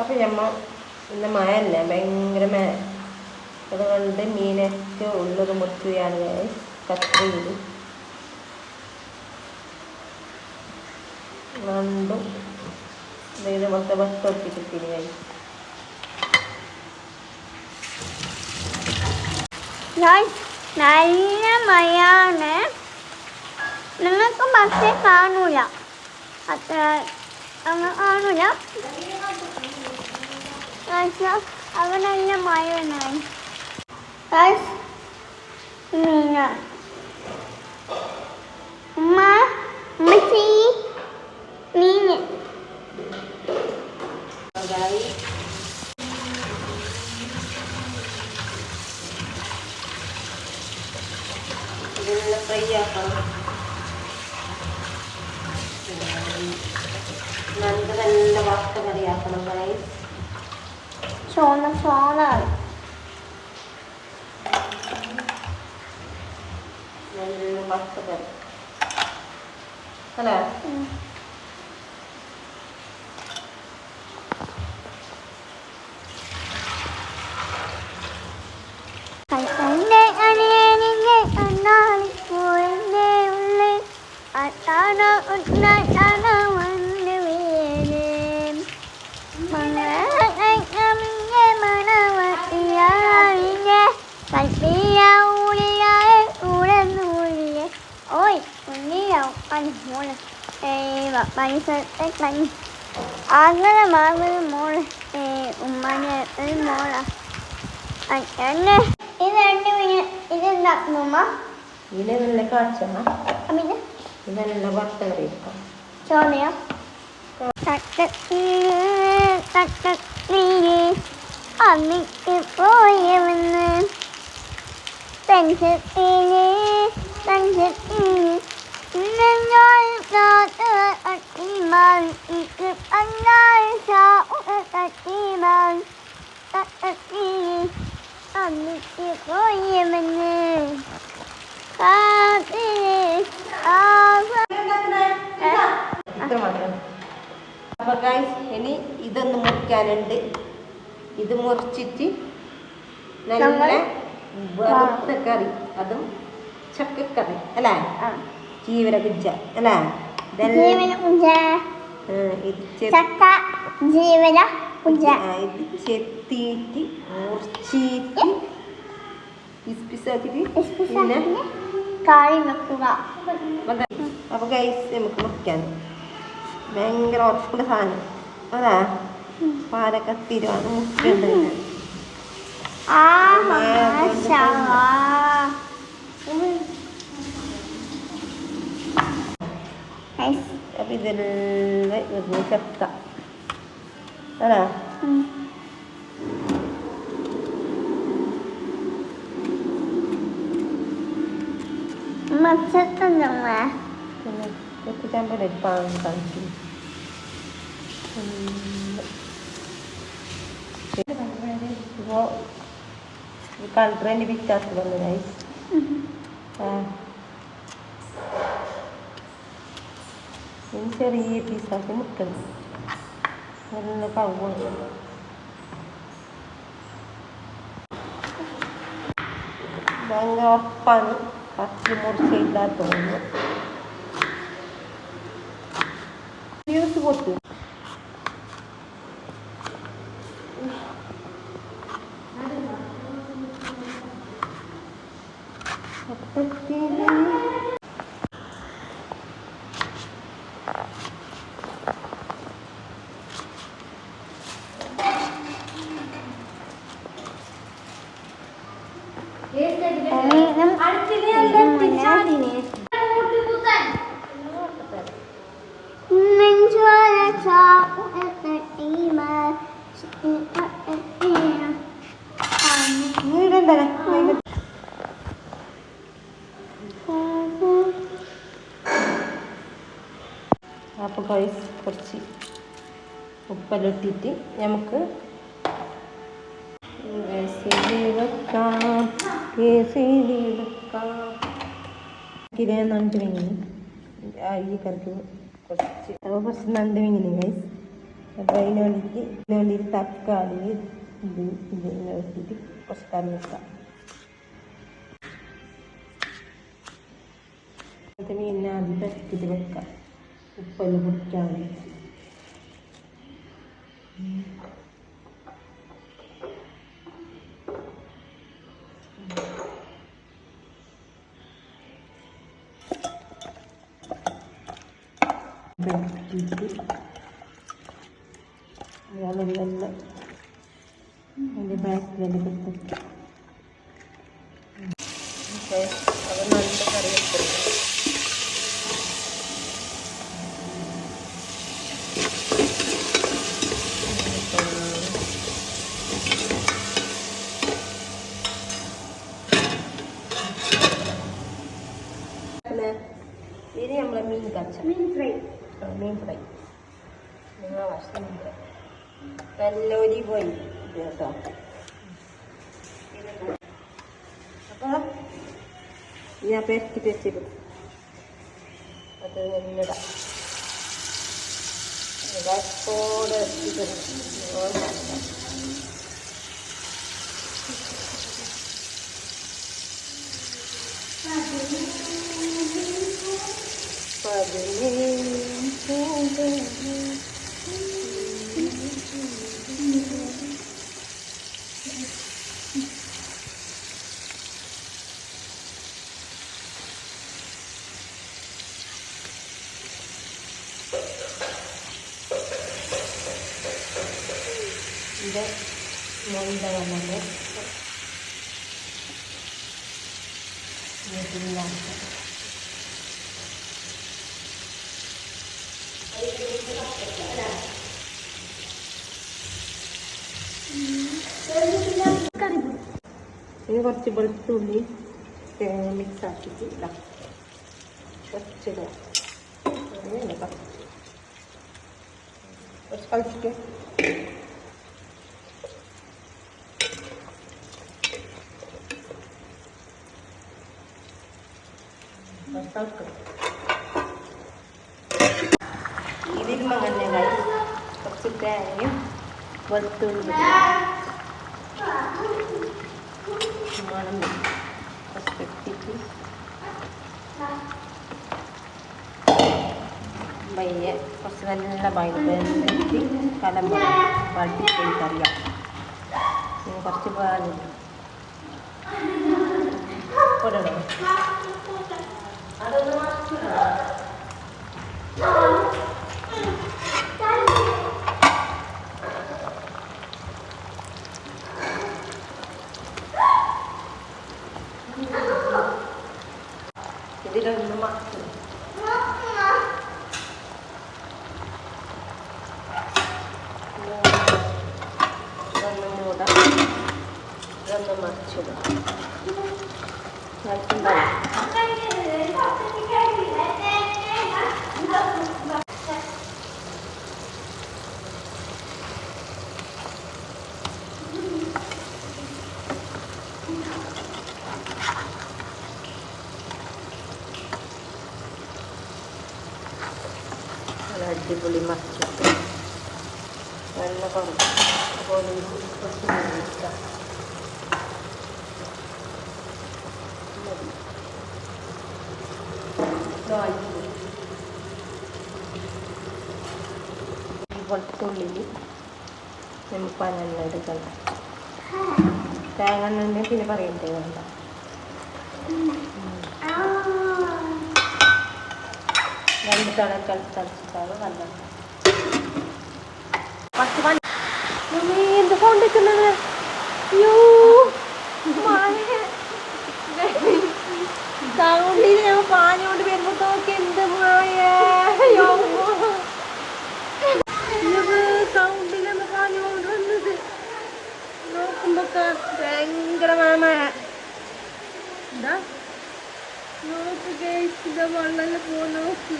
അപ്പം നമ്മൾ ഇന്ന് മഴയല്ല? ഭയങ്കര മഴ. അതുകൊണ്ട് മീനൊക്കെ ഉള്ളത് മുറിക്കുകയാണ്. കത്രിയിൽ രണ്ടും ഇത് മൊത്തം guys. ഞാൻ നല്ല മഴയാണ്. നിങ്ങൾക്ക് പക്ഷേ കാണൂല. അത്ര കാണൂല. പക്ഷേ അവ നല്ല മഴ വന്നാണ് മീന ഉമ്മ ഉമ്മച്ചി മീന് അതായി ഇതെല്ലാം ഫ്രൈ ആക്കണം നമുക്ക് നല്ല വറുത്ത കറിയാക്കണം ഗൈസ് ചോന്ന ചോന്നാണ് നല്ല വറുത്ത കറി അല്ലേ കൈകണ്ടെ അണിയണിഞ്ഞെ അണ്ണാളിപ്പൂവിന്റെ ഉള്ളിൽ അത്താണ ഉണ്ണാട്ടാണ വന്ന് ഉണ്ണിയാവും മോൾ. പനി പനി. അങ്ങനെ മാറുന്ന മോൾ. ഉമ്മനെ എന്നെ മോളാ. അങ്ങനെ ഇത് രണ്ട് മീൻ ഇതെന്താക്കുന്നു ഉമ്മ? ഇതിനെ നല്ല കാച്ചണം അമ്മിന് ഇതെല്ലാം വറുത്ത കറി വെക്കാം ചോന്നയോ? തട്ടത്തിൽ തട്ടത്തിൽ. അമ്മിക്ക് പോയവന്ന്. അട്ടിമാൾക്ക് അന്നാൾ തട്ടിമാൾ തട്ടത്തിൽ അമ്മിക്ക് പോയവന്ന് കാത്തിൽ ആവ ഇത്ര മാത്രം അപ്പൊ ഗൈസ് ഇനി ഇതൊന്ന് മുറിക്കാനുണ്ട്. ഇത് മുറിച്ചിട്ട് നല്ല വറുത്ത കറി അതും ചക്കക്കറി അല്ലേ? ചീവര കുജ്ജ അല്ലേ? ജീവന പൂജ ആ, ഇത് ചെ- ചക്ക ജീവന ആ, ഇത് ചെത്തിയിട്ട് മുറിച്ചിട്ട് പിന്നെ കാളി വെക്കുക. അപ്പോൾ ഗൈസ് നമുക്ക് മുറിക്കാൻ ഭയങ്കര ഉറപ്പുള്ള സാധനം. അതാ പാലൊക്കെ തിരുവാണ് മുറിക്കേണ്ടത് ആ മാഷാ. حيث أبيض المكتع أنا Maksudnya dong lah. Kita campur dari bawang tangki. वो काल ब्रेन भी चार्ज बन रहा है ഇനി ചെറിയ പീസാക്കി മുക്കണം നല്ല കവുണ്ട് ഭയങ്കര ഉറപ്പാണ്. പച്ചി മുറിച്ചില്ല തോന്നുന്നു ജ്യൂസ് പൊട്ടു. جوال شاق القديمة വീടെന്താണ് അപ്പോൾ ഗൈസ് കുറച്ച് ഉപ്പെല്ലാം ഇട്ടിട്ട് നമുക്ക് കേസരി വെക്കാം കേസരി വെക്കാം കിരേ നണ്ട് വിങ്ങിനി ഈ കറിക്ക് കുറച്ച് അപ്പോൾ കുറച്ച് നണ്ട് വിങ്ങിനി ഗൈസ് അപ്പോൾ അതിന് വേണ്ടിയിട്ട് ഇതിന് വേണ്ടിയിട്ട് തക്കാളി ഇത് ഇതിനെ വെച്ചിട്ട് കുറച്ച് കറി വെക്കാം മീനിനെ ആദ്യം പെരക്കിട്ട് വെക്കാം. ഉപ്പെല്ലാം പിടിക്കാൻ വേണ്ടി പെരക്കിയിട്ട് അയാളെല്ലാം അതിന്റെ ബാക്കിലെല്ലാം കിട്ടും അത് നല്ല കറി വെക്കും പിന്നെ ഇത് നമ്മളെ മീൻ കച്ച മീൻ ഫ്രൈ ആ, മീൻ ഫ്രൈ നിങ്ങളെ ഭക്ഷണം കല്ലോരി പോയി. കേട്ടോ. അപ്പോൾ ഞാൻ പെരക്കിട്ട് വെച്ചിട്ട് അത് എന്നിടാം ഇടത്തോടെ ഇത് മൈദ വന്നത് ഇനി കുറച്ച് വെളുത്തുള്ളി തേങ്ങ മിക്സ് ആക്കിയിട്ട് ഇടാം. കുറച്ചിടാം അങ്ങനെ കുറച്ച് കളിച്ചിട്ട് കായി കുറച്ച് തേങ്ങയും വെളുത്തുള്ളി മണം കുറച്ച് ഇട്ടിട്ട് പയ്യെ കുറച്ച് നല്ല വൈകിട്ട് കലം വട്ടിപ്പൊടി കറിയാം പിന്നെ കുറച്ച് പാലുണ്ട് പൊടണം Dilan mo Dilan mo da. Dilan mo da. നിൽക്കുന്നുണ്ടാവും നല്ല അടിപൊളി മറിച്ചിട്ട് നല്ല കുറച്ച് അതുപോലെ കുറച്ച് വേവിക്കാം മതി. ഈ വെളുത്തുള്ളിൽ നമുക്ക് പനെണ്ണ എടുക്കണം തേങ്ങ എണ്ണ പിന്നെ പറയണ്ടേ വേണ്ട. രണ്ട് തിളക്കൽ തളിച്ചിട്ടാണ് നല്ലത് പത്ത് മണി എന്ത് എന്ത് കൊണ്ടിരിക്കുന്നത് അയ്യോ. ഭയങ്കരമായ മഴ എന്താ? നോക്ക് കേസിന്റെ വെള്ളം പോ നോക്ക്.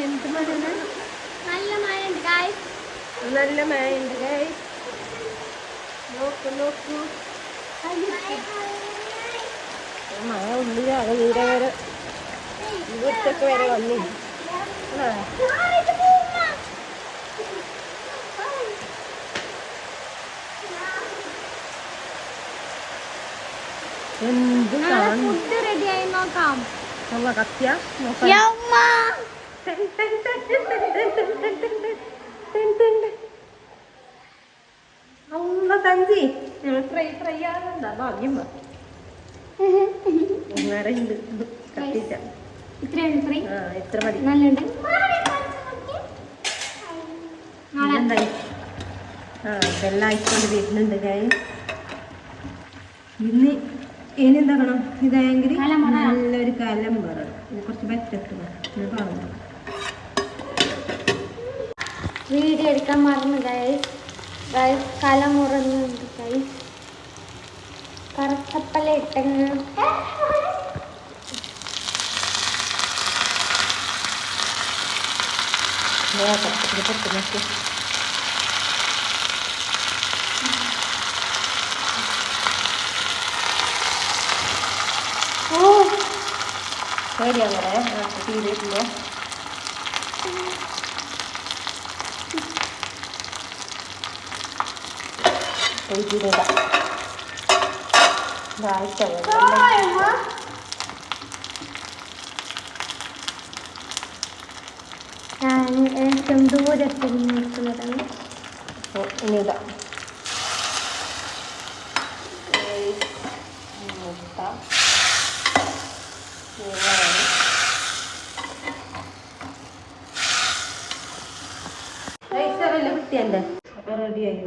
എന്ത് മഴ നല്ല മഴയുണ്ട് ഗായ്സ് നല്ല മഴയുണ്ട് guys. നോക്കൂ നോക്കൂ. മഴ ഉള്ളിലാണ് വീര. വരെ ഇവിടത്തൊക്കെ വരെ വന്നു എന്ത് നോക്കാം കത്തിയ തഞ്ചി ഞങ്ങൾ ഫ്രൈ ഫ്രൈ ആകുന്നുണ്ടാ ഭാഗ്യം വാ. ഒന്നര ഉണ്ട് കത്തിച്ച ഇത്രയാണ് ഫ്രൈ ആ ഇത്ര മതി നല്ലുണ്ട് എന്തായി ആ ഇതെല്ലാം ആയിക്കൊണ്ട് വരുന്നുണ്ട് കൈ ഇന്ന് ഇനി എന്താക്കണം ഇതായെങ്കിൽ നല്ലൊരു കലം വേറെ കുറച്ച് പറ്റത്ത് പറഞ്ഞു വീഡിയോ എടുക്കാൻ മറന്നു ഗൈസ് ഗൈസ് കല മുറന്നുണ്ട് ഗൈസ് കറുത്തപ്പല ഇട്ടെങ്ങ്. Yeah, that's a good ഓ ശരി അങ്ങനെ ആ തീരെയില്ല ഒഴിച്ചിടുക ഇതായിട്ടല്ല ഞാൻ ഏറ്റവും ദൂരത്തിൽ നിൽക്കുന്നതാണ് അപ്പോൾ ഇനി ഇതാ. മുട്ട റെഡി ആയി